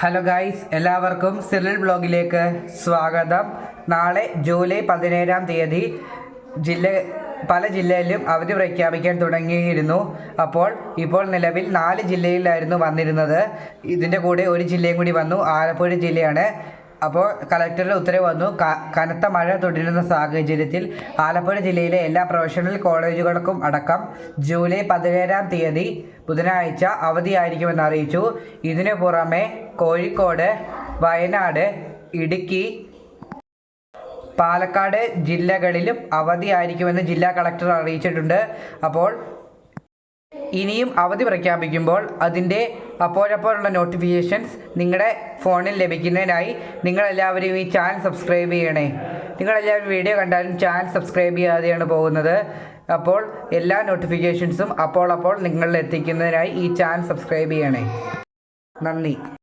Hello guys എല്ലാവർക്കും Cyril ബ്ലോഗിലേക്ക് സ്വാഗതം. നാളെ ജൂലൈ പതിനേഴാം തീയതി ജില്ല പല ജില്ലയിലും അവധി പ്രഖ്യാപിക്കാൻ തുടങ്ങിയിരുന്നു. അപ്പോൾ ഇപ്പോൾ നിലവിൽ നാല് ജില്ലയിലായിരുന്നു വന്നിരുന്നത്. ഇതിന്റെ കൂടെ ഒരു ജില്ലയും കൂടി വന്നു. ആലപ്പുഴ ജില്ലയാണ്. അപ്പോൾ കളക്ടറുടെ ഉത്തരവ് വന്നു. കനത്ത മഴ തുടരുന്ന സാഹചര്യത്തിൽ ആലപ്പുഴ ജില്ലയിലെ എല്ലാ പ്രൊഫഷണൽ കോളേജുകൾക്കും അടക്കം ജൂലൈ പതിനേഴാം തീയതി ബുധനാഴ്ച അവധിയായിരിക്കുമെന്ന് അറിയിച്ചു. ഇതിനു പുറമെ കോഴിക്കോട് വയനാട് ഇടുക്കി പാലക്കാട് ജില്ലകളിലും അവധിയായിരിക്കുമെന്ന് ജില്ലാ കളക്ടർ അറിയിച്ചിട്ടുണ്ട്. അപ്പോൾ ഇനിയും അവധി പ്രഖ്യാപിക്കുമ്പോൾ അതിന്റെ അപ്പോഴപ്പോഴുള്ള നോട്ടിഫിക്കേഷൻസ് നിങ്ങളുടെ ഫോണിൽ ലഭിക്കുന്നതിനായി നിങ്ങളെല്ലാവരും ഈ ചാനൽ സബ്സ്ക്രൈബ് ചെയ്യണേ. നിങ്ങളെല്ലാവരും വീഡിയോ കണ്ടാലും ചാനൽ സബ്സ്ക്രൈബ് ചെയ്യാതെയാണ് പോകുന്നത്. അപ്പോൾ എല്ലാ നോട്ടിഫിക്കേഷൻസും അപ്പോൾ അപ്പോൾ നിങ്ങളിൽ എത്തിക്കുന്നതിനായി ഈ ചാനൽ സബ്സ്ക്രൈബ് ചെയ്യണേ. നന്ദി.